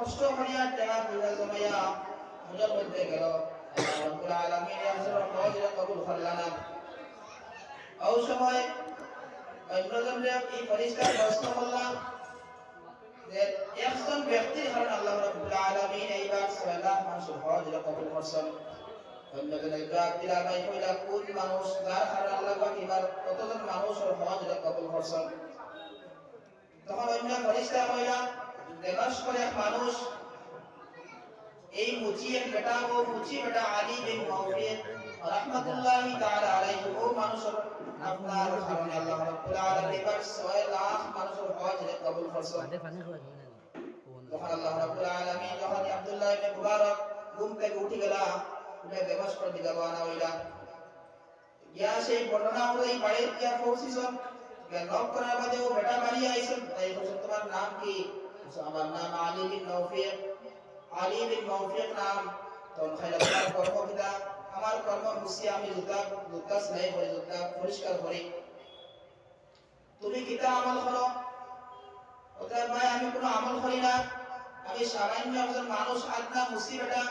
কষ্ট করিয়া টেকা পয়সা জমাইয়া হজর মধ্যে গেল। রাব্বুল আলামিন হজর হজ কবুল করলেন। ওই সময় অন্যজনরে এই পরিষ্কার প্রশ্ন করলাম যে, একজন ব্যক্তির কারণে আল্লাহ রাব্বুল আলামিন এইবার লাখ মানুষের হজ কবুল করছেন। যার কতজন মানুষের কবুল করছেন? তখন অন্য ফরিস্তা কইলা দেবাস করে এক মানুষ এই মুচিয়ের বেটা ও মুচি বেটা আলী বিন মাওফির রাহমাতুল্লাহি তাআলা আলাইহি ও মানুষের আপনার কারণে আল্লাহ রাব্বুল আলামিন এবার 6 লাখ মানুষের হজ কবুল করছেন পানি পানি খাওয়া যাবে না যখন আল্লাহ রাব্বুল আলামিন যখন আব্দুল্লাহ ইবনে মুবারক ঘুম থেকে উঠে গেলা উঠে বেবাস করে দিকে রওনা হইলা গিয়া সেই বর্ণনা অনুযায়ী বাড়ি গিয়া পৌঁছিছন গিয়া নক করার বাদে ও বেটা বাড়ি নাম কি? আমার নাম আলী বিন আলী বিন নাম। কর্ম আমার কর্ম আমি জুতা জুতা করি জুতা পরিষ্কার করি। তুমি কিতা আমল করো? ভাই, আমি কোনো আমল করি না। আমি সামান্য একজন মানুষ, আদনা মুসিবেটা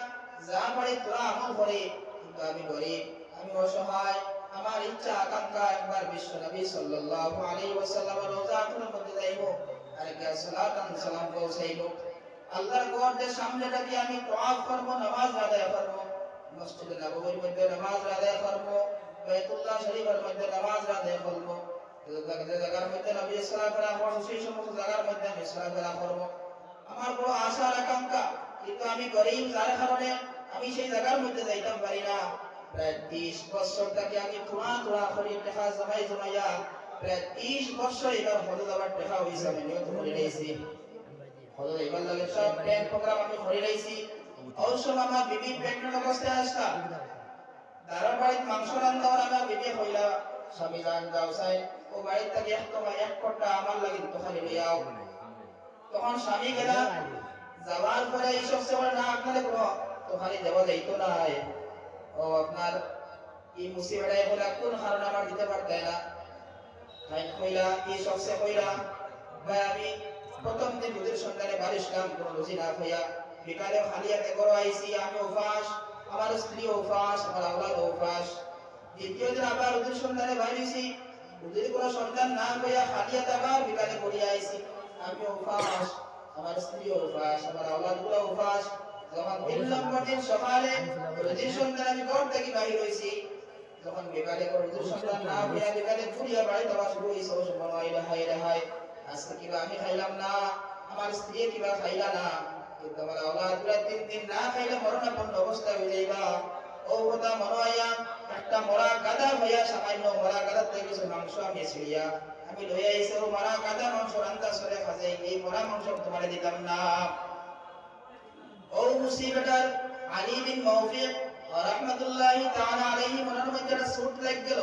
যা পারি তোরা আমল করে। কিন্তু আমি গরিব, আমি অসহায়। আমার ইচ্ছা, আকাঙ্ক্ষা একবার বিশ্ব নবী সাল্লাল্লাহু আলাইহি ওয়াসাল্লামের রোজা আপনার মধ্যে যাইব আর কি সালাত সালাম পৌঁছাইব। আল্লাহর ঘরের সামনে থাকি আমি তোয়াফ করব, নামাজ আদায় করব। মসজিদে নববীর মধ্যে নামাজ আদায় করব বাইতুল্লাহ শরীফের মধ্যে নামাজ আদায় করব। জায়গার মধ্যে নবী ফেরা করব সেই সমস্ত জায়গার মধ্যে আমি ফেরা করব। আমার বড় আশা আকাঙ্ক্ষা, কিন্তু আমি গরিব, যার কারণে আমি সেই জায়গার মধ্যে যাইতাম পারি না। প্রায় ত্রিশ বছর থেকে আমি তোলা তোলা করে টাকা জমাই জমাইয়া। প্রায় ত্রিশ বছর এবার হতে যাবার টাকা হয়েছে আমি নিয়ত করে রয়েছি হতে এবার লাগে সব প্ল্যান প্রোগ্রাম আমি করে রয়েছি অবশ্য আমার বিবি প্রেগনেন্ট অবস্থায় আসতাম তারা বাড়িতে মাংস রান্ধার আমার বিবে হইলা। স্বামী জান যাও সাই, ও বাড়ির থেকে এক টাকা এক কোটা আমার লাগি তো খালি লইয়াও তখন স্বামী গেলা, যাওয়ার পরে এইসব সেবা না আপনাদের কোনো তো খালি দেওয়া যাইতো না ও আপনার এই মুসিবটাই হলে কোন কারণে আমার দিতে পারতে না। তাই কইলা, এই সবসে কইলা, ভাই, আমি প্রথম দিন দুধের সন্তানে বারিশলাম কোনো রুজি না হইয়া বিকালে খালিয়াতে করো আইসি আমি উপাস, আমার স্ত্রী উপাস, আমার আওলাদ উপাস। দ্বিতীয় দিন আবার ওদের সন্তানে বাইরেছি ওদের কোনো সন্তান না হইয়া খালিয়াতে আবার বিকালে করিয়া আইসি আমি উপাস, আমার স্ত্রী উপাস, আমার আওলাদগুলো উপাস। যখন তিন নম্বর দিন সকালে ওদের সন্তান আমি ঘর থেকে বাইর হইছি যখন বিকালে ওদের সন্তান না হইয়া বিকালে ঘুরিয়া বাড়ি দেওয়া শুরু হয়েছে ও সময় হাই রেহাই রেহাই আজকে কিবা আমি খাইলাম না আমার স্ত্রী কিবা খাইলা না কিন্তু আমার আওলাদ তিন দিন না খাইলে মরণাপন্ন অবস্থা হয়ে যাইবা। ও কথা মনে হইয়া একটা মরা গাদা হইয়া সামান্য মরা গাদার থেকে কিছু মাংস আমি ছিড়িয়া আমি লই আইছি ও মরা গাদা মাংস রান্তা সরে খাজে এই মরা মাংস তোমারে দিতাম না। ও মুসিবতার আলী বিন মাওফিক রাহমাতুল্লাহি তাআলা আলাইহি মনের মধ্যে একটা সুট লাগ গেল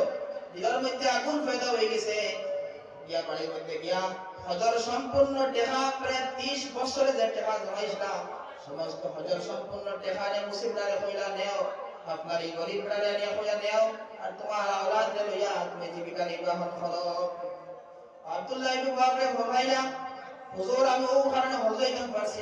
মধ্যে আগুন পয়দা হয়ে গেছে। গিয়া বাড়ির মধ্যে গিয়া হজর সম্পূর্ণ টেহা প্রায় ত্রিশ বছরে যে সমস্ত হজর সম্পূর্ণ টেহা নে মুসিবটারে কইলা নেও, আপনার এই গরিবটারে নিয়ে নেও, আর তোমার আওলাদ রে লইয়া তুমি জীবিকা নির্বাহ করো। আব্দুল্লাহ ইবনে ফরমাইলা, হুজুর আমি ও কারণে হজ যাইতাম পারছি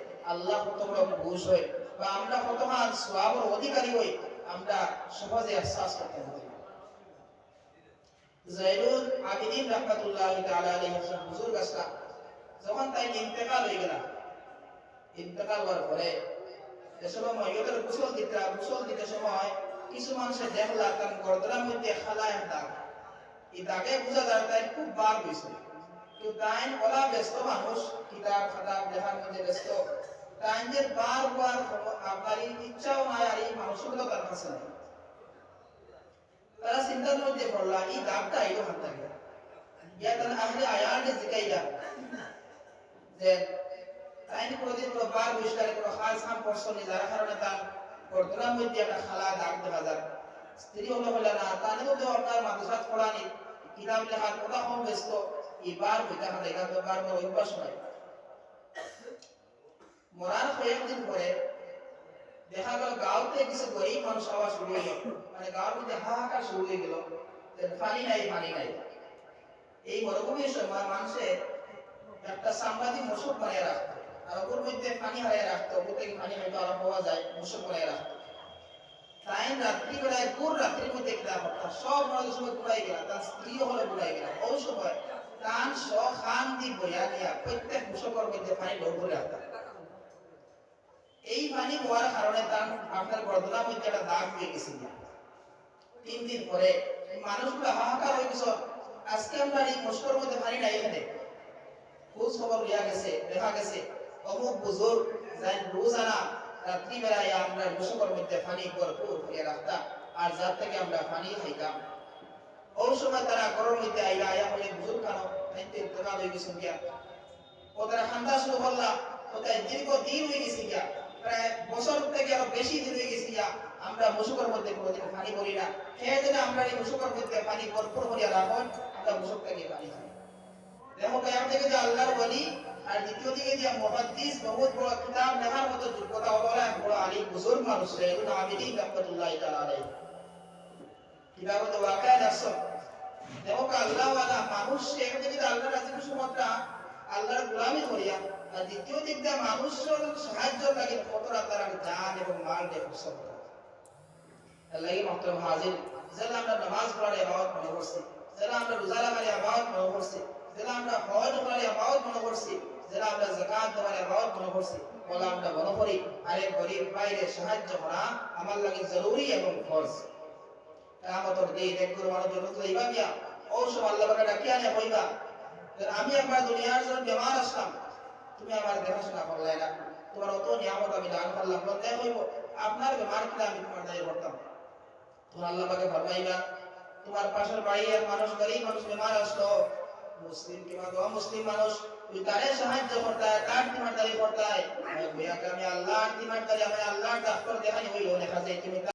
আল্লাহ কত বড় হয়, বা আমরা অধিকারী হই, আমরা সহজে আশ্বাস করতে আবিদিন তাআলা আলাইহি বুজুর্গ যখন তাই ইন্তেকাল গেল ইন্তেকাল হওয়ার পরে গোসল দিতে গোসল দিতে সময় কিছু মানুষের দেখলা তার গর্দনার মধ্যে খালায় দাগ। এই দাগে বোঝা যায় তাই খুব বার হয়েছে তাই ওরা ব্যস্ত মানুষ, কিতাব খাতা লেখার মধ্যে ব্যস্ত। তাই যে খালা দাগ দেখা যায়। স্ত্রী হলো না তাহলে তো আপনার মাদ্রাসাত পড়ানি কিতাব লেখার কথা কম ব্যস্ত। এবার বইটা হাতে এটা তো বার বার অভ্যাস নয়। মরার কয়েকদিন পরে দেখা গেল গাঁওতে কিছু গরিব মানুষ আওয়াজ শুরু হয়ে গেল মানে গাঁওর মধ্যে হাহাকার শুরু হয়ে গেল। পানি নাই পানি নাই। এই মরুভূমির সময় মানুষের একটা সাংবাদিক মশুক বানিয়ে রাখতো। আর ওপর মধ্যে পানি হারিয়ে রাখতো, ওপর থেকে পানি হয়তো আরও পাওয়া যায়, মশুক বানিয়ে রাখতো। তাই রাত্রি বেলায় পুর রাত্রির মধ্যে কিনা সব মানুষ সময় ঘুরাই গেলা, তার স্ত্রী হলে ঘুরাই গেলা। ওই সময় হয়ে হয়ে আমরা এই মুস্কর মধ্যে পানি নাই এখানে। খোঁজ খবর লিয়া গেছে, দেখা গেছে, অমুক বুজুর যাই রোজানা রাত্রি আমরা মধ্যে রাখতাম, আর যার থেকে আমরা পানি খাইতাম। ওই সময় তারা ঘরের মধ্যে আইলা খাইতে ইন্তকাল হয়ে গেছে গিয়া ও তারা খান্দা শুরু করলা। ও তাই দীর্ঘ দিন হয়ে গেছে গিয়া। প্রায় বছর থেকে আরও বেশি দিন হয়ে গেছে গিয়া আমরা মুসুকের মধ্যে কোনোদিন পানি ভরি না। খেয়ে দিলে আমরা এই মুসুকের মধ্যে পানি ভরপুর করিয়া রাখুন আমরা মুসুক থেকে পানি খাই। দেখো এক থেকে যে আল্লাহর বলি আর দ্বিতীয় দিকে যে মুহাদ্দিস বহুত বড় কিতাব লেখার মতো যোগ্যতা এক বড় আলিম বুজুর্গ মানুষ রেহুল আবিদিন রহমতুল্লাহ তাআলা আলাইহি। কিতাব তো ওয়াকায় দর্শক দেখো আল্লাহ ওয়ালা, মানুষ এক থেকে যে আল্লাহর রাজি সুমাত্রা আল্লাহর গোলামি করিয়া, আর দ্বিতীয় দিক দিয়ে মানুষের সাহায্য লাগে কতটা তারা জান এবং মাল দিয়ে ফসল লাগে মহতরম হাজির। যেটা আমরা নামাজ পড়ার আবাদ মনে করছি যেটা আমরা রোজা লাগার আবাদ মনে করছি যেটা আমরা হজ করার আবাদ মনে করছি যেটা আমরা জাকাত দেওয়ার আবাদ মনে করছি। বলে আমরা মনে করি, আরে গরিব বাইরে সাহায্য করা আমার লাগে জরুরি এবং ফরজ। আমি আমার দুনিয়ার জন্য বেমার আসলাম। তুমি আমার দেখাশোনা করলে না। তোমার অত নিয়ামত আমি দান করলাম। বলতে হইব। আপনার বেমার কিনা আমি তোমার দায়ী করতাম তোমার আল্লাহ পাকে তোমার পাশের বাড়ি এক মানুষ গরিব মানুষ বেমার আসলো মুসলিম কিংবা মুসলিম মানুষ তুই তারে সাহায্য করতে তার তিমারদারি করতে হয় আমি আল্লাহর তিমারদারি আমি আল্লাহর ডাক্তার দেখাই হইল লেখা যায় তুমি